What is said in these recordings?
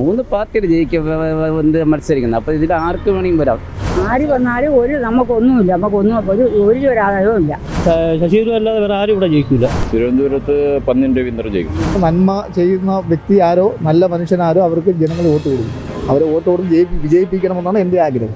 മൂന്ന് പാർട്ടിയിൽ ജയിക്ക മത്സരിക്കുന്നത് അപ്പോൾ ഇതിൽ ആർക്ക് വേണമെങ്കിലും വരാം? ആര് വന്നാലും ഒരു നമുക്കൊന്നുമില്ല. നമുക്കൊന്നും ഒരു ഒരു ഒരാളും ഇല്ല. ശശീന്ദ്രൻ അല്ലാതെ വേറെ ആരും ഇവിടെ ജയിക്കില്ല തിരുവനന്തപുരത്ത് പന്നിൻ രവീന്ദ്രൻ ജയിക്കും. നന്മ ചെയ്യുന്ന വ്യക്തി ആരോ നല്ല മനുഷ്യനാരോ അവർക്ക് ജനങ്ങൾ വോട്ട് കൊടുക്കും. അവരെ വോട്ട് കൊടുത്ത് ജയിപ്പി വിജയിപ്പിക്കണമെന്നാണ് എന്റെ ആഗ്രഹം.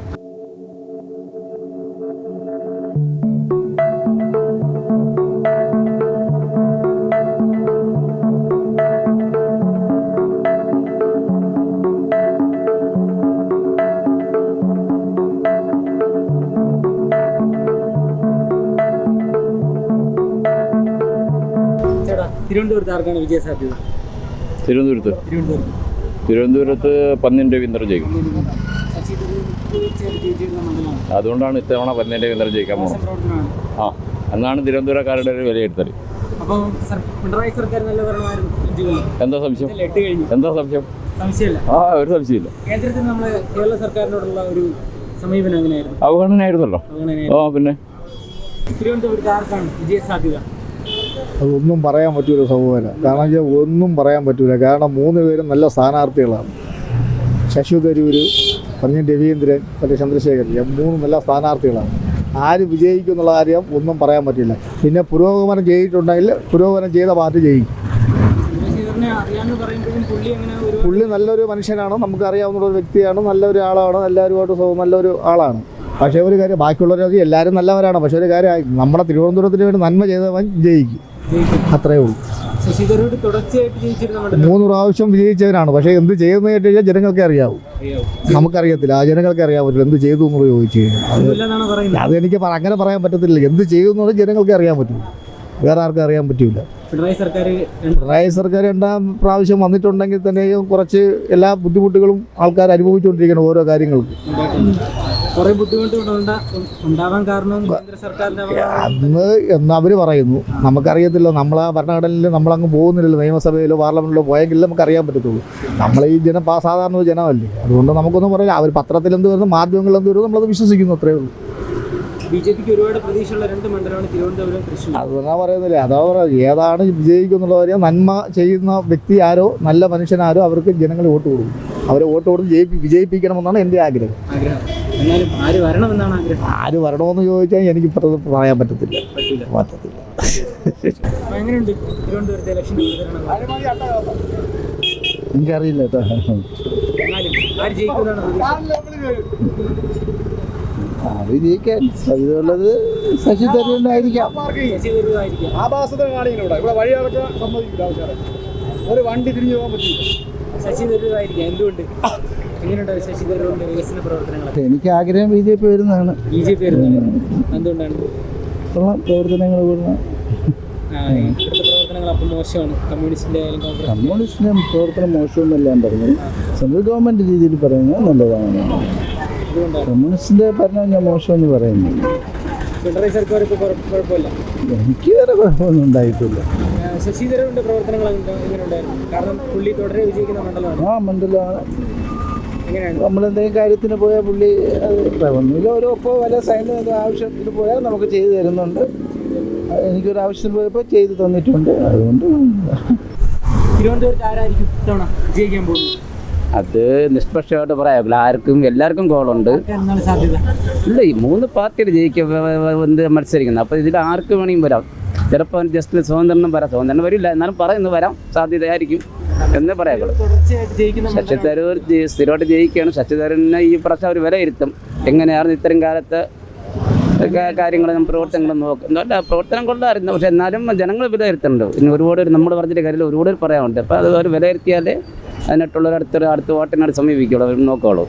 തിരുവനന്തപുരത്ത് ആർക്കാണ് വിജയ സാധ്യത തിരുവനന്തപുരത്ത്? തിരുവനന്തപുരത്ത്. തിരുവനന്തപുരത്ത് പന്നിൻ രവീന്ദ്രൻ ജയിക്കും. അതുകൊണ്ടാണ് ഇത്തവണ പന്നിൻ രവീന്ദ്രൻ ജയിക്കാൻ പോകുന്നത് ആ എന്നാണ് തിരുവനന്തപുരക്കാരുടെ ഒരു വിലയിരുത്തൽ. എന്താ സംശയം? എന്താ സംശയം? ആ ഒരു സംശയമില്ല. കേന്ദ്രത്തിൽ നമ്മൾ കേരള സർക്കാരിനോടുള്ള ഒരു സമീപനം എങ്ങനെയായിരുന്നു? അവഗണനയായിരുന്നല്ലോ. അങ്ങനെയായിരുന്നു ആ പിന്നെ? തിരുവനന്തപുരത്ത് ആർക്കാണ് വിജയ സാധ്യത അതൊന്നും പറയാൻ പറ്റൂല സഹോദരൻ കാരണം വെച്ചാൽ ഒന്നും പറയാൻ പറ്റൂല. കാരണം മൂന്ന് പേരും നല്ല സ്ഥാനാർത്ഥികളാണ്. ശശി തരൂര് പറഞ്ഞ രവീന്ദ്രൻ മറ്റേ ചന്ദ്രശേഖരൻ മൂന്ന് നല്ല സ്ഥാനാർത്ഥികളാണ്. ആര് വിജയിക്കും എന്നുള്ള കാര്യം ഒന്നും പറയാൻ പറ്റില്ല. പിന്നെ പുരോഗമനം ചെയ്തിട്ടുണ്ടെങ്കിൽ പുരോഗമനം ചെയ്ത പാർട്ടി ജയിക്കും. പുള്ളി നല്ലൊരു മനുഷ്യനാണ്? നമുക്ക് അറിയാവുന്ന ഒരു വ്യക്തിയാണ്. നല്ലൊരു ആളാണ്? എല്ലാവരുമായിട്ട് സ്വഭാവം നല്ലൊരു ആളാണ്. പക്ഷേ ഒരു കാര്യം ബാക്കിയുള്ളവരൊക്കെ എല്ലാവരും നല്ലവരാണ്. പക്ഷേ ഒരു കാര്യം നമ്മുടെ തിരുവനന്തപുരത്തിന് വേണ്ടി നന്മ ചെയ്തവൻ ജയിക്കും. അത്രയേ ഉള്ളൂ. മൂന്ന് പ്രാവശ്യം വിജയിച്ചവരാണ്. പക്ഷേ എന്ത് ചെയ്തെന്ന് കേട്ട് കഴിഞ്ഞാൽ ജനങ്ങൾക്കേ അറിയാവൂ. നമുക്കറിയത്തില്ല. ആ ജനങ്ങൾക്ക് അറിയാൻ എന്ത് ചെയ്തു എന്ന് ചോദിച്ചു കഴിഞ്ഞാൽ. അത് എനിക്ക് അങ്ങനെ പറയാൻ പറ്റത്തില്ല. എന്ത് ചെയ്തു എന്നുള്ളത് ജനങ്ങൾക്ക് അറിയാൻ പറ്റും. വേറെ ആർക്കും അറിയാൻ പറ്റില്ല പിണറായി സർക്കാർ പിണറായി സർക്കാർ രണ്ടാം പ്രാവശ്യം വന്നിട്ടുണ്ടെങ്കിൽ തന്നെയും കുറച്ച് എല്ലാ ബുദ്ധിമുട്ടുകളും ആൾക്കാർ അനുഭവിച്ചുകൊണ്ടിരിക്കണം ഓരോ കാര്യങ്ങൾക്കും. കുറെ ബുദ്ധിമുട്ട് ഉണ്ടാ- ഉണ്ടാവാൻ കാരണം കേന്ദ്ര സർക്കാരിന്റെ. അന്ന് എന്ന് അവർ പറയുന്നു. നമുക്കറിയത്തില്ല നമ്മൾ ആ ഭരണഘടനയിൽ നമ്മളങ്ങ് പോകുന്നില്ലല്ലോ നിയമസഭയിലോ പാർലമെന്റിലോ പോയെങ്കിൽ നമുക്ക് അറിയാൻ പറ്റത്തുള്ളൂ. നമ്മൾ ഈ ജനം സാധാരണ ജനമല്ലേ. അതുകൊണ്ട് നമുക്കൊന്നും പറയില്ല അവർ പത്രത്തിൽ എന്ത് വരുന്നു മാധ്യമങ്ങളിൽ എന്ത് വരുന്നു നമ്മളത് വിശ്വസിക്കുന്നു അത്രേ ഉള്ളൂ. ബി ജെ പിക്ക് ഒരുപാട് പ്രതീക്ഷയുള്ള രണ്ട് മണ്ഡലമാണ് തിരുവനന്തപുരം തൃശ്ശൂർ. അത് ഞാൻ പറയുന്നില്ല അതാ പറയുക ഏതാണ് വിജയിക്കുന്നുള്ള കാര്യം നന്മ ചെയ്യുന്ന വ്യക്തി ആരോ നല്ല മനുഷ്യനാരോ അവർക്ക് ജനങ്ങൾ വോട്ട് കൊടുക്കും. അവരെ വോട്ട് കൊടുത്ത് ജയിപ്പി വിജയിപ്പിക്കണമെന്നാണ് എന്റെ ആഗ്രഹം. ആഗ്രഹം. എന്നാലും ആര് വരണമെന്നാണ് ആഗ്രഹം? ആര് വരണമെന്ന് ചോദിച്ചാൽ എനിക്ക് ഇപ്പോഴത്തെ പറയാൻ പറ്റത്തില്ല. പറ്റില്ല പറ്റത്തില്ല. അപ്പൊ എങ്ങനെയുണ്ട് തിരുവനന്തപുരത്തെ ഇലക്ഷൻ എനിക്കറിയില്ല കേട്ടോ. അത് ജയിക്കാൻ സാധ്യതയുള്ളത് ശശി തരൂരിനായിരിക്കാം ശശി തരൂരായിരിക്കാം ആഭാസത്തെ കാണിക്കണം ഇവിടെ. വഴി നടക്കാൻ സമ്മതിക്കില്ല ആൾക്കാരെ. ഒരു വണ്ടി തിരിഞ്ഞു പോകാൻ പറ്റില്ല. ശശി തരൂരായിരിക്കാം എന്തുകൊണ്ട്? എനിക്ക് ആഗ്രഹം ബി ജെ പി വരുന്നതാണ്. ബി ജെ പി വരുന്നത് എന്തുകൊണ്ടാണ്? പ്രവർത്തനങ്ങൾ മോശമാണ്. കമ്മ്യൂണിസ്റ്റിന്റെ പ്രവർത്തനം മോശമൊന്നുമല്ല പറഞ്ഞു സെൻട്രൽ ഗവൺമെന്റ് രീതിയിൽ പറയുന്നത് നല്ലതാണ്. കമ്മ്യൂണിസ്റ്റിന്റെ ഭരണം ഞാൻ മോശമെന്ന് പറയുന്നില്ല. പിണറായി സർക്കാർ ഇപ്പോൾ കുഴപ്പമില്ല. എനിക്ക് വേറെ കുഴപ്പമൊന്നും ഉണ്ടായിട്ടില്ല. ശശിധരന്റെ ശശി പ്രവർത്തനങ്ങൾ എങ്ങനെയുണ്ടായിരുന്നു? കാരണം പുള്ളി തുടരെ വിജയിക്കുന്ന മണ്ഡലമാണ്. ആ മണ്ഡലമാണ്. നമ്മളെന്തെങ്കിലും കാര്യത്തിന് പോയാൽ പുള്ളി അത് ഒന്നുമില്ല ഓരോ ഇപ്പോൾ വല്ല സൈനിൽ ആവശ്യത്തിന് പോയാൽ നമുക്ക് ചെയ്തു തരുന്നുണ്ട്. എനിക്കൊരു ആവശ്യത്തിന് പോയപ്പോൾ ചെയ്തു തന്നിട്ടുണ്ട്. അതുകൊണ്ട് തിരുവനന്തപുരത്ത് ആരായിരിക്കും ഇത്തവണ ജയിക്കാൻ പോകുന്നത്? അത് നിഷ്പക്ഷമായിട്ട് പറയാം. ആർക്കും എല്ലാവർക്കും ഗോളുണ്ട്. സാധ്യത? ഇല്ല ഈ മൂന്ന് പാർട്ടിയുടെ ജയിക്ക എന്ത് മത്സരിക്കുന്നത് അപ്പോൾ ഇതിൽ ആർക്ക് വേണമെങ്കിലും വരാം. ചിലപ്പോൾ ജസ്റ്റ് സ്വതന്ത്രനും വരാം. സ്വതന്ത്രനും വരില്ല എന്നാലും പറയുന്നു വരാം. സാധ്യതയായിരിക്കും. എന്നേ പറയാം ശശി തരൂർ സ്ഥിരമായിട്ട് ജയിക്കുകയാണ്. ശശി തരൂരിനെ ഈ പ്രാവശ്യം അവർ വിലയിരുത്തും എങ്ങനെയായിരുന്നു ഇത്തരം കാലത്ത് കാര്യങ്ങളും പ്രവർത്തനങ്ങളും നോക്കും അല്ല പ്രവർത്തനം കൊണ്ടായിരുന്നു പക്ഷെ എന്നാലും ജനങ്ങൾ വിലയിരുത്തുന്നുണ്ട് ഇനി ഒരുപാട് നമ്മൾ പറഞ്ഞിട്ട് കാര്യം ഒരുപാട് പറയാനുണ്ട്. അപ്പോൾ അത് അവർ വിലയിരുത്തിയാലേ അതിനായിട്ടുള്ളവർ അടുത്തൊരു അടുത്ത വോട്ടിനോട് സമീപിക്കുള്ളൂ. അവർ നോക്കുകയുള്ളൂ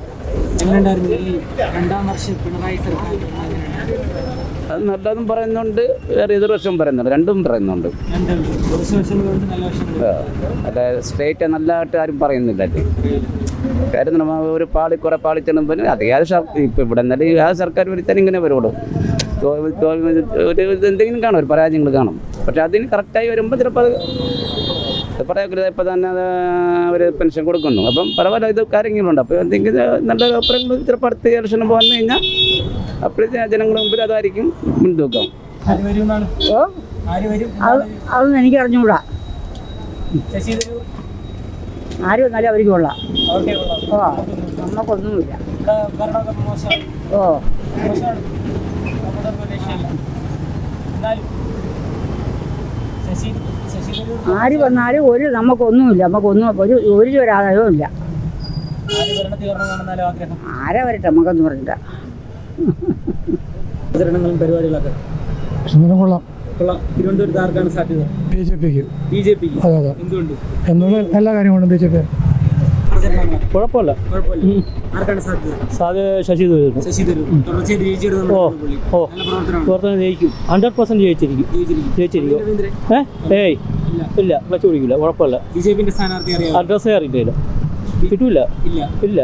രണ്ടാം വർഷം പിണറായി സർക്കാർ എങ്ങനെയുണ്ടായിരുന്നു? നല്ലതും പറയുന്നുണ്ട് വേറെ എതിർവശം പറയുന്നുണ്ട്. രണ്ടും പറയുന്നുണ്ട്. അല്ല സ്റ്റേറ്റ് നല്ലതായിട്ട് ആരും പറയുന്നില്ല കാര്യം നമ്മൾ ഒരു പാളി കുറെ പാളി ചെല്ലുമ്പോൾ അത് ഏത് ഇപ്പം ഇവിടെ എന്നാലും ഏത് സർക്കാർ വരുത്താൻ ഇങ്ങനെ വരുള്ളൂ. ഒരു എന്തെങ്കിലും കാണും ഒരു പരാജയങ്ങൾ കാണും. പക്ഷെ അതിന് കറക്റ്റായി വരുമ്പോൾ ചിലപ്പോൾ അത് പറയാ ഇപ്പം തന്നെ അവർ പെൻഷൻ കൊടുക്കുന്നു. അപ്പം പല പല ഇത് കാര്യങ്ങളുണ്ട്. അപ്പോൾ എന്തെങ്കിലും നല്ല അഭിപ്രായങ്ങൾ ചിലപ്പോൾ അടുത്ത ഇലക്ഷന് പോകാൻ കഴിഞ്ഞാൽ അപ്പോഴത്തെ ജനങ്ങളുടെ മുമ്പിൽ അതായിരിക്കും മുൻതൂക്കം. അതൊന്നും എനിക്ക് അറിഞ്ഞുകൂടാ. ആര് വന്നാലും അവർക്ക് കൊള്ളാം. ഓ നമുക്കൊന്നുമില്ല ഓ. ശശി ആര് വന്നാലും ഒരു നമുക്കൊന്നുമില്ല. നമുക്കൊന്നും ഒരു ഒരു ഒരു ആദായവും ഇല്ല. ആരെ ഭരണത്തിൽ ആഗ്രഹം? ആരാ വരട്ടെ? നമുക്കൊന്നും പറഞ്ഞില്ല പരിപാടികളൊക്കെ? കൊള്ളാം. തിരുവനന്തപുരത്ത് ആർക്കാണ് സാധ്യത? ബി ജെ പിക്ക്. ബി ജെ പി അതെ അതെ. എന്തുകൊണ്ട്? എല്ലാ കാര്യങ്ങളും ബി ജെ പി കുഴപ്പമില്ല. ആർക്കാണ് സാധ്യത? സാധ്യത ശശി തരൂർ. ശശി ഓ, ഓ. നല്ല പ്രവർത്തനമാണ്. പ്രവർത്തനം ജയിക്കും. ഹൺഡ്രഡ് പെർസെന്റ് ജയിച്ചിരിക്കും. ജയിച്ചിരിക്കും. ജയിച്ചിരിക്കും. ഏയ്. ഇല്ല. ഇല്ല. ക്ലച്ച് പിടിക്കില്ല കുഴപ്പമില്ല. ബി ജെ പിന്റെ സ്ഥാനാർത്ഥി അറിയാം അഡ്രസ്സേ അറിയില്ല കിട്ടൂല. ഇല്ല. ഇല്ല.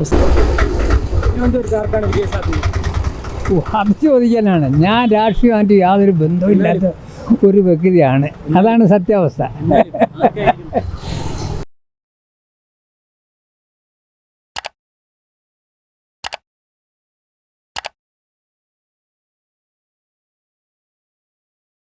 തിരുവനന്തപുരത്ത് ആർക്കാണ് വിജയ സാധ്യത? അത് ചോദിക്കാനാണ്. ഞാൻ രാഷ്ട്രീയമായിട്ട് യാതൊരു ബന്ധമില്ലാത്ത ഒരു വ്യക്തിയാണ്. അതാണ് സത്യാവസ്ഥ.